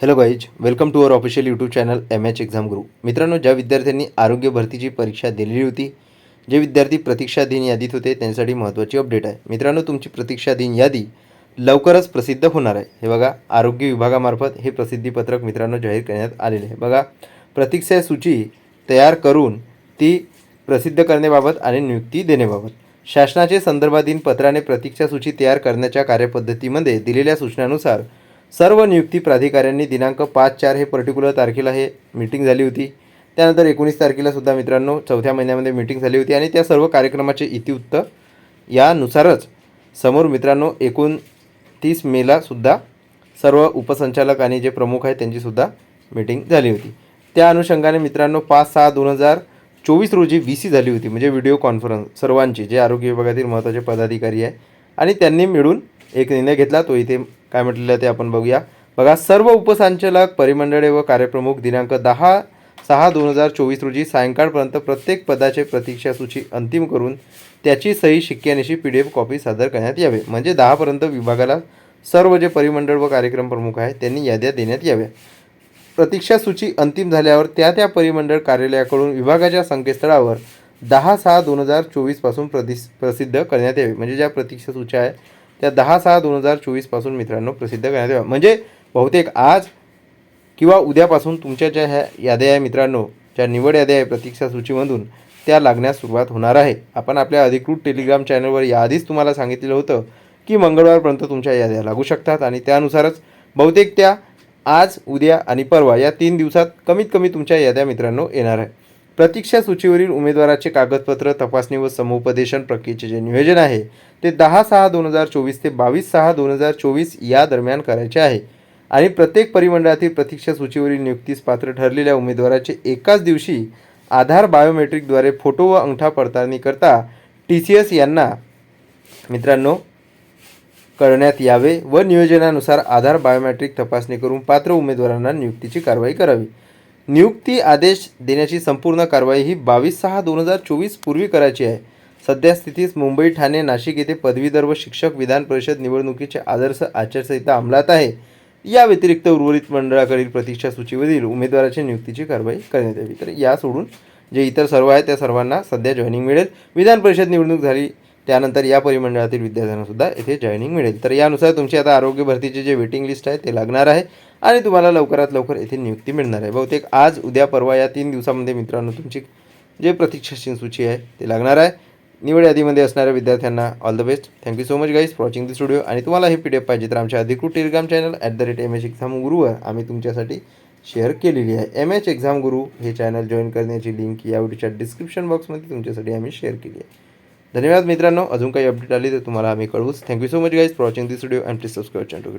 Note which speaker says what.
Speaker 1: Hello guys welcome to our official YouTube channel M H exam Guru मित्रांनो ज्या विद्यार्थ्यांनी आरोग्य भरतीची परीक्षा दिलेली होती जे विद्यार्थी प्रतीक्षा दिन यादीत होते त्यांच्यासाठी महत्त्वाची अपडेट आहे. मित्रांनो तुमची प्रतीक्षा दिन यादी लवकरच प्रसिद्ध होणार आहे. हे बघा आरोग्य विभागामार्फत हे प्रसिद्धीपत्रक मित्रांनो जाहीर करण्यात आलेले आहे. बघा प्रतीक्षा सूची तयार करून ती प्रसिद्ध करण्याबाबत आणि नियुक्ती देण्याबाबत. शासनाचे संदर्भाधीन पत्राने प्रतीक्षा सूची तयार करण्याच्या कार्यपद्धतीमध्ये दिलेल्या सूचनानुसार सर्व नियुक्ती प्राधिकाऱ्यांनी दिनांक पाच चार हे पर्टिक्युलर तारखेला हे मीटिंग झाली होती. त्यानंतर एकोणीस तारखेला सुद्धा मित्रांनो चौथ्या महिन्यामध्ये मीटिंग झाली होती आणि त्या सर्व कार्यक्रमाचे इतिवृत्त यानुसारच समोर मित्रांनो एकोणतीस मेला सुद्धा सर्व उपसंचालक आणि जे प्रमुख आहेत त्यांचीसुद्धा मीटिंग झाली होती. त्या अनुषंगाने मित्रांनो पाच सहा दोन हजार चोवीस रोजी व्ही सी झाली होती म्हणजे व्हिडिओ कॉन्फरन्स सर्वांची जे आरोग्य विभागातील महत्त्वाचे पदाधिकारी आहे. आणि त्यांनी मिळून एक निर्णय घेतला तो इथे काय म्हटलेलं आहे ते आपण बघूया. बघा सर्व उपसंचालक परिमंडळे व कार्यप्रमुख दिनांक दहा सहा दोन हजार चोवीस रोजी सायंकाळपर्यंत प्रत्येक पदाचे प्रतीक्षा सूची अंतिम करून त्याची सही शिक्क्यानिशी पी डी एफ कॉपी सादर करण्यात यावे. म्हणजे दहापर्यंत विभागाला सर्व जे परिमंडळ व कार्यक्रम प्रमुख आहेत त्यांनी याद्या देण्यात याव्या. प्रतीक्षा सूची अंतिम झाल्यावर त्या त्या परिमंडळ कार्यालयाकडून विभागाच्या संकेतस्थळावर दहा सहा दोन हजार चोवीसपासून प्रदि प्रसिद्ध करण्यात यावे. म्हणजे ज्या प्रतीक्षा सूच्या आहे त्या दहा सहा दोन हजार चोवीसपासून मित्रांनो प्रसिद्ध करण्यात याव्या म्हणजे बहुतेक आज किंवा उद्यापासून तुमच्या ज्या ह्या याद्या आहे मित्रांनो ज्या निवड याद्या आहे प्रतीक्षा सूचीमधून त्या लागण्यास सुरुवात होणार आहे. आपण आपल्या अधिकृत टेलिग्राम चॅनलवर याआधीच तुम्हाला सांगितलेलं होतं की मंगळवारपर्यंत तुमच्या याद्या लागू शकतात आणि त्यानुसारच बहुतेक त्या आज उद्या आणि परवा या तीन दिवसात कमीत कमी तुमच्या याद्या मित्रांनो येणार आहे. प्रतीक्षा सूचीवरील उमेदवाराचे कागदपत्र तपासणी व समुपदेशन प्रक्रियेचे जे नियोजन आहे ते दहा सहा दोन हजार चोवीस ते बावीस सहा दोन हजार चोवीस या दरम्यान करायचे आहे. आणि प्रत्येक परिमंडळातील प्रतीक्षा सूचीवरील नियुक्तीस पात्र ठरलेल्या उमेदवाराचे एकाच दिवशी आधार बायोमेट्रिकद्वारे फोटो व अंगठा पडताळणी करता टी सी एस यांना मित्रांनो करण्यात यावे व नियोजनानुसार आधार बायोमेट्रिक तपासणी करून पात्र उमेदवारांना नियुक्तीची कारवाई करावी. नियुक्ती आदेश देण्याची संपूर्ण कारवाई ही बावीस सहा दोन हजार चोवीस पूर्वी करायची आहे. सध्या स्थितीस मुंबई ठाणे नाशिक येथे पदवीधर व शिक्षक विधान परिषद निवडणुकीचे आदर्श आचारसंहिता अंमलात आहे. या व्यतिरिक्त उर्वरित मंडळाकडील प्रतीक्षा सूचीवरील उमेदवाराच्या नियुक्तीची कारवाई करण्यात यावी. तर या सोडून जे इतर सर्व आहेत त्या सर्वांना सध्या जॉईनिंग मिळेल. विधान परिषद निवडणूक झाली त्यानंतर या परिमंडळातील विद्यार्थ्यांनासुद्धा येथे जॉईनिंग मिळेल. तर यानुसार तुमची आता आरोग्य भरतीचे जे वेटिंग लिस्ट आहे ते लागणार आहे आणि तुम्हाला लवकरात लवकर येथे नियुक्ती मिळणार आहे. बहुतेक आज उद्या परवा या तीन दिवसामध्ये मित्रांनो तुमची जे प्रतीक्षाची सूची आहे ते लागणार आहे. निवड यादीमध्ये असणाऱ्या विद्यार्थ्यांना all the best thank you so much guys for watching this video आणि तुम्हाला हे पी डी एफ पाहिजे तर आमच्या अधिकृत Telegram channel at the rate M H exam गुरुवर आम्ही तुमच्यासाठी शेअर केलेली आहे. एम एच एक्झाम गुरु हे चॅनल जॉईन करण्याची लिंक या व्हिडिओच्या डिस्क्रिप्शन बॉक्समध्ये तुमच्यासाठी आम्ही शेअर केली आहे. धन्यवाद मित्रांनो. अजून काही अपडेट आली तर तुम्हाला आम्ही कळवूच. Thank you so much guys for watching this video and please subscribe channel to